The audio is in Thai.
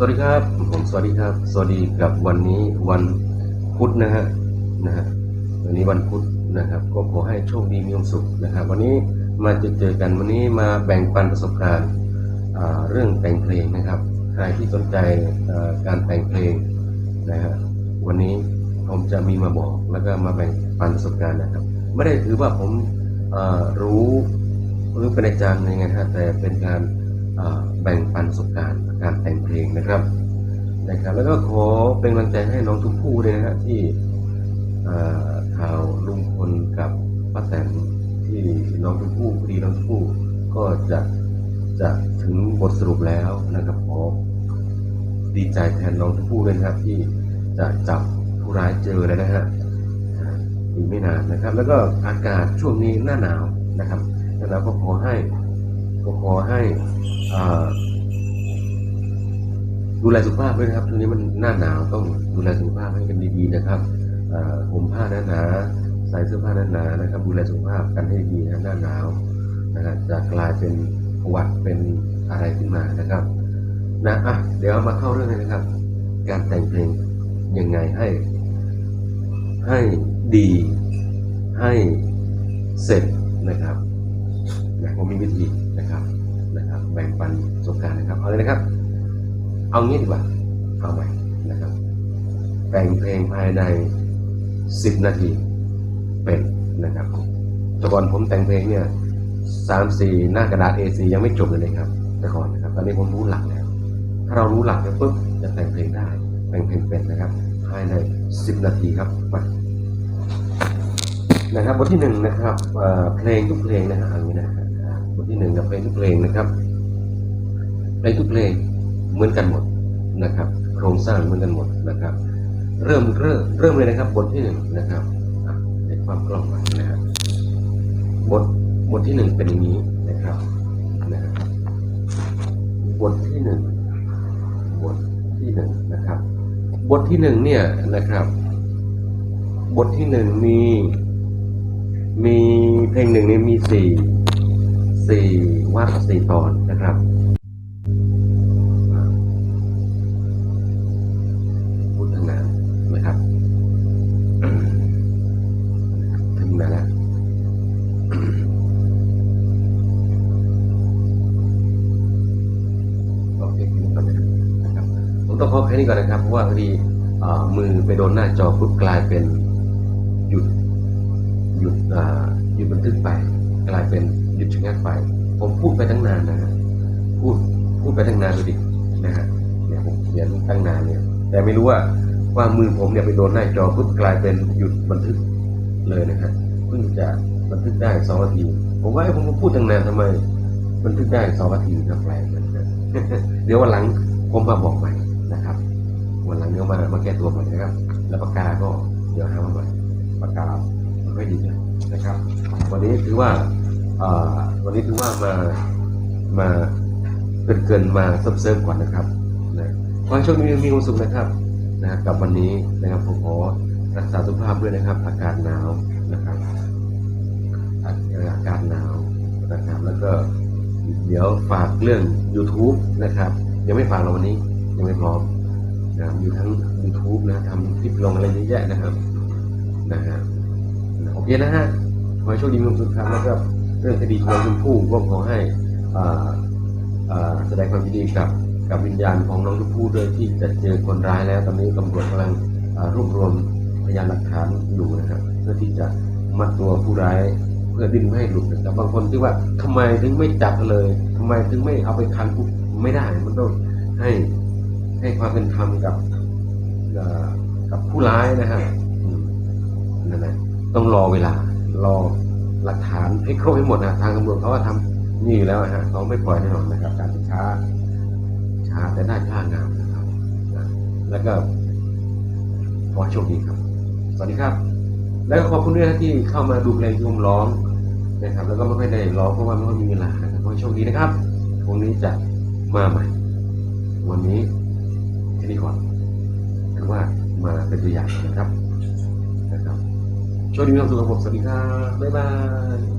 สวัสดีครับ ผมสวัสดีครับ สวัสดีกับวันนี้วันพุธนะฮะนะฮะวันนี้วันพุธนะครับ ก็ขอให้โชคดีมีความสุขนะครับ วันนี้มาเจอเจอกันวันนี้มาแบ่งปันประสบการณ์เรื่องแต่งเพลงนะครับ ใครที่สนใจการแต่งเพลงนะฮะวันนี้ผมจะมีมาบอกแล้วก็มาแบ่งปันประสบการณ์นะครับ ไม่ได้ถือว่าผมรู้หรือเป็นอาจารย์ยังไงฮะแต่เป็นการ แบ่งปันประสบการณ์การแต่งเพลงนะครับนะครับ แล้วก็ขอเป็นกำลังใจให้น้องทุกผู้ด้วยนะฮะที่อ่าข่าวลุงพลกับป้าแตนที่น้องทุกผู้คดีน้องทุกผู้ก็จะจะถึงบทสรุปแล้วนะครับขอดีใจแทนน้องทุกผู้ด้วยนะครับที่จะจับผู้ร้ายเจอแล้วนะฮะอีกไม่นานนะครับ แล้วก็อากาศช่วงนี้หน้าหนาวนะครับหน้าหนาวก็ขอให้ ก็ขอให้ดูแลสุขภาพด้วยนะครับช่วงนี้มันหน้าหนาวต้องดูแลสุขภาพให้กันดีๆนะครับอ่าผมผ้าหนาๆใส่เสื้อผ้าหนาๆนะครับ ดูแลสุขภาพกันให้ดีนะหน้าหนาวนะครับจะกลายเป็นหวัดเป็นอะไรขึ้นมานะครับนะอะเดี๋ยวมาเข้าเรื่องเลยนะครับ การแต่งเพลงยังไงให้ ให้ดี ให้เสร็จนะครับ นะผมมีวิธีนะครับนะครับ แบ่งปันประสบการณ์นะครับ เอาเลยนะครับ เอางี้ดีกว่า เอาใหม่นะครับ แต่งเพลงภายใน 10 นาทีเป็นนะครับแต่ก่อนผมแต่งเพลงเนี่ยสามสี่หน้ากระดาษ A4 ยังไม่จบเลยนะครับแต่ก่อนนะครับ ตอนนี้ผมรู้หลักแล้ว ถ้าเรารู้หลักแล้วปุ๊บจะแต่งเพลงได้ แต่งเพลงเป็นนะครับ ภายใน 10 นาทีครับไปนะครับบทที่หนึ่งนะครับเพลงทุกเพลงนะฮะอันนี้นะฮะอ่า บทที่หนึ่งกับเพลงทุกเพลงนะครับเพลงทุกเพลงเหมือนกันหมดนะครับ โครงสร้างเหมือนกันหมดนะครับ เริ่มเริ่มเริ่มเลยนะครับ บทที่หนึ่งนะครับในความกล้องนนะฮะบบทบทที่หนึ่งเป็นอย่างนี้นะครับนะบทที่หนึ่งบทที่หนึ่งนะครับ บทที่หนึ่งเนี่ยนะครับ บทที่หนึ่งมีมีเพลงหนึ่งนี้มีสี่ สี่วาดสี่ตอนนะครับพูดตั้งนานนะครับถึงไหนแล้วโอเคแค่นี้ก่อนนะครับผมต้องขอแค่นี้ก่อนนะครับเพราะว่าพอดีมือไปโดนหน้าจอปุ๊บกลายเป็นหยุดหยุดหยุดบันทึกไปกลายเป็น หยุดชะงักไป ผมพูดไปตั้งนานนะฮะพูดพูดไปตั้งนานดูดินะฮะเนี่ยผมเขียนตั้งนานเนี่ย แต่ไม่รู้ว่าว่ามือผมเนี่ยไปโดนหน้าจอปุ๊บกลายเป็นหยุดบันทึกเลยนะฮะเพิ่งจะบันทึกได้สองนาที ผมว่าไอ้ผมพูดตั้งนานทำไม บันทึกได้สองนาทีนะแปลกเหมือนกันเดี๋ยววันหลังผมมาบอกใหม่นะครับ วันหลังเดี๋ยวมามาแก้ตัวใหม่นะครับ แล้วปากกาก็เดี๋ยวหามาใหม่ปากกาไม่ค่อยดีนะนะครับ วันนี้ถือว่า วันนี้ถือว่ามามาเกินเกินๆมาเซิร์ฟเซิฟก่อนนะครับนะขอให้โชคดีมีความสุขนะครับนะกับวันนี้นะครับผมขอรักษาสุขภาพด้วยนะครับ อากาศหนาวนะครับอากาศหนาวนะครับแล้วก็เดี๋ยวฝากเรื่อง YouTube นะครับยังไม่ฝากเราวันนี้ยังไม่พร้อมนะครับมีทั้ง YouTube นะทำคลิปลงอะไรเยอะแยะนะครับนะฮะโอเคนะฮะขอให้โชคดีมีความสุขครับแล้วก็ เรื่องคดีของชมพู่ก็ขอให้อ่าอ่าแสดงความยินดีกับกับวิญญาณของน้องชมพู่ด้วยที่จะเจอคนร้ายแล้ว ตอนนี้ตำรวจกำลังรวบรวมพยานหลักฐานอยู่นะครับ เพื่อที่จะมัดตัวผู้ร้ายเพื่อดิ้นไม่ให้หลุดนะครับบางคนที่ว่าทำไมถึงไม่จับเลยทำไมถึงไม่เอาไปคันคุกไม่ได้มันต้องให้ให้ความเป็นธรรมกับกับผู้ร้ายนะฮะนั่นแหละต้องรอเวลารอ หลักฐานให้ครบให้หมดนะทางตำรวจเขาว่าทำนี่อยู่แล้วนะฮะเขาไม่ปล่อยแน่นอนนะครับ การช้า ช้าแต่ได้ท่างามนะครับ แล้วก็ขอโชคดีครับ สวัสดีครับ แล้วก็ขอบคุณด้วยที่เข้ามาดูเพลงที่ผมร้องนะครับ แล้วก็ไม่ค่อยได้ร้องเพราะว่าไม่ค่อยมีเวลานะครับขอโชคดีนะครับพรุ่งนี้จะมาใหม่ วันนี้แค่นี้ก่อนถือว่ามาเป็นตัวอย่างนะครับนะครับ โชคดีมีความสุขครับผมสวัสดีครับบ๊ายบาย